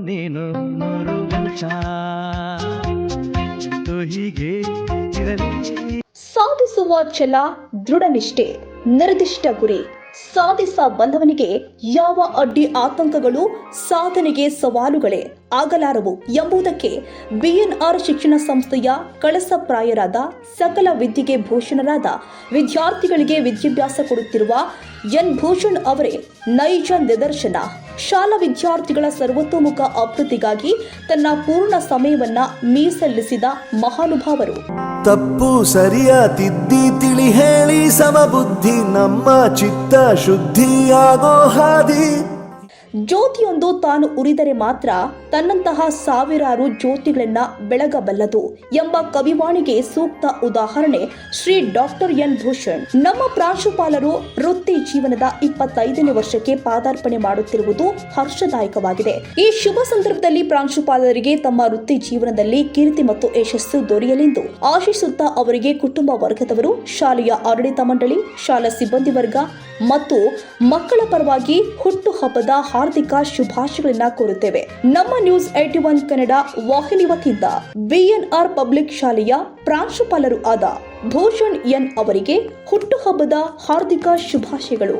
ನೀನು ನೂರು ವರ್ಷ ಇದು ಹೀಗೆ ಸಾಧಿಸುವ ಛಲ ದೃಢನಿಷ್ಠೆ ನಿರ್ದಿಷ್ಟ ಗುರಿ. ಸಾಧಿಸಬಲ್ಲವನಿಗೆ ಯಾವ ಅಡ್ಡಿ ಆತಂಕಗಳು, ಸಾಧನೆಗೆ ಸವಾಲುಗಳೇ ಆಗಲಾರವು ಎಂಬುದಕ್ಕೆ ಬಿಎನ್ಆರ್ ಶಿಕ್ಷಣ ಸಂಸ್ಥೆಯ ಕಳಸಪ್ರಾಯರಾದ ಸಕಲ ವಿದ್ಯೆಗೆ ಭೂಷಣರಾದ ವಿದ್ಯಾರ್ಥಿಗಳಿಗೆ ವಿದ್ಯಾಭ್ಯಾಸ ಕೊಡುತ್ತಿರುವ ಎನ್. ಭೂಷಣ್ ಅವರೇ ನೈಜ ನಿದರ್ಶನ. ಶಾಲಾ ವಿದ್ಯಾರ್ಥಿಗಳ ಸರ್ವತೋಮುಖ ಅಭಿವೃದ್ಧಿಗಾಗಿ ತನ್ನ ಪೂರ್ಣ ಸಮಯವನ್ನ ಮೀಸಲಿಸಿದ ಮಹಾನುಭಾವರು. ತಪ್ಪು ಸರಿಯ ತಿದ್ದಿ ತಿಳಿ ಹೇಳಿ ಸಮಬುದ್ಧಿ ನಮ್ಮ ಚಿತ್ತ ಶುದ್ಧಿಯಾಗೋ ಹಾದಿ. ಜ್ಯೋತಿಯೊಂದು ತಾನು ಉರಿದರೆ ಮಾತ್ರ ತನ್ನಂತಹ ಸಾವಿರಾರು ಜ್ಯೋತಿಗಳನ್ನ ಬೆಳಗಬಲ್ಲದು ಎಂಬ ಕವಿವಾಣಿಗೆ ಸೂಕ್ತ ಉದಾಹರಣೆ ಶ್ರೀ ಡಾಕ್ಟರ್ ಎನ್ ಭೂಷಣ್. ನಮ್ಮ ಪ್ರಾಂಶುಪಾಲರು ವೃತ್ತಿ ಜೀವನದ ಇಪ್ಪತ್ತೈದನೇ ವರ್ಷಕ್ಕೆ ಪಾದಾರ್ಪಣೆ ಮಾಡುತ್ತಿರುವುದು ಹರ್ಷದಾಯಕವಾಗಿದೆ. ಈ ಶುಭ ಸಂದರ್ಭದಲ್ಲಿ ಪ್ರಾಂಶುಪಾಲರಿಗೆ ತಮ್ಮ ವೃತ್ತಿ ಜೀವನದಲ್ಲಿ ಕೀರ್ತಿ ಮತ್ತು ಯಶಸ್ಸು ದೊರೆಯಲೆಂದು ಆಶಿಸುತ್ತಾ ಅವರಿಗೆ ಕುಟುಂಬ ವರ್ಗದವರು, ಶಾಲೆಯ ಆಡಳಿತ ಮಂಡಳಿ, ಶಾಲಾ ಸಿಬ್ಬಂದಿ ವರ್ಗ ಮತ್ತು ಮಕ್ಕಳ ಪರವಾಗಿ ಹುಟ್ಟುಹಬ್ಬದ ಹಾರ್ದಿಕ ಶುಭಾಶಯಗಳನ್ನ ಕೋರುತ್ತೇವೆ. ನಮ್ಮ ನ್ಯೂಸ್ ಏಟಿ ಒನ್ ಕನ್ನಡ ವಾಹಿನಿ ವತಿಯಿಂದ ಬಿಎನ್ಆರ್ ಪಬ್ಲಿಕ್ ಶಾಲೆಯ ಪ್ರಾಂಶುಪಾಲರು ಆದ ಭೂಷಣ್ ಎನ್ ಅವರಿಗೆ ಹುಟ್ಟುಹಬ್ಬದ ಹಾರ್ದಿಕ ಶುಭಾಶಯಗಳು.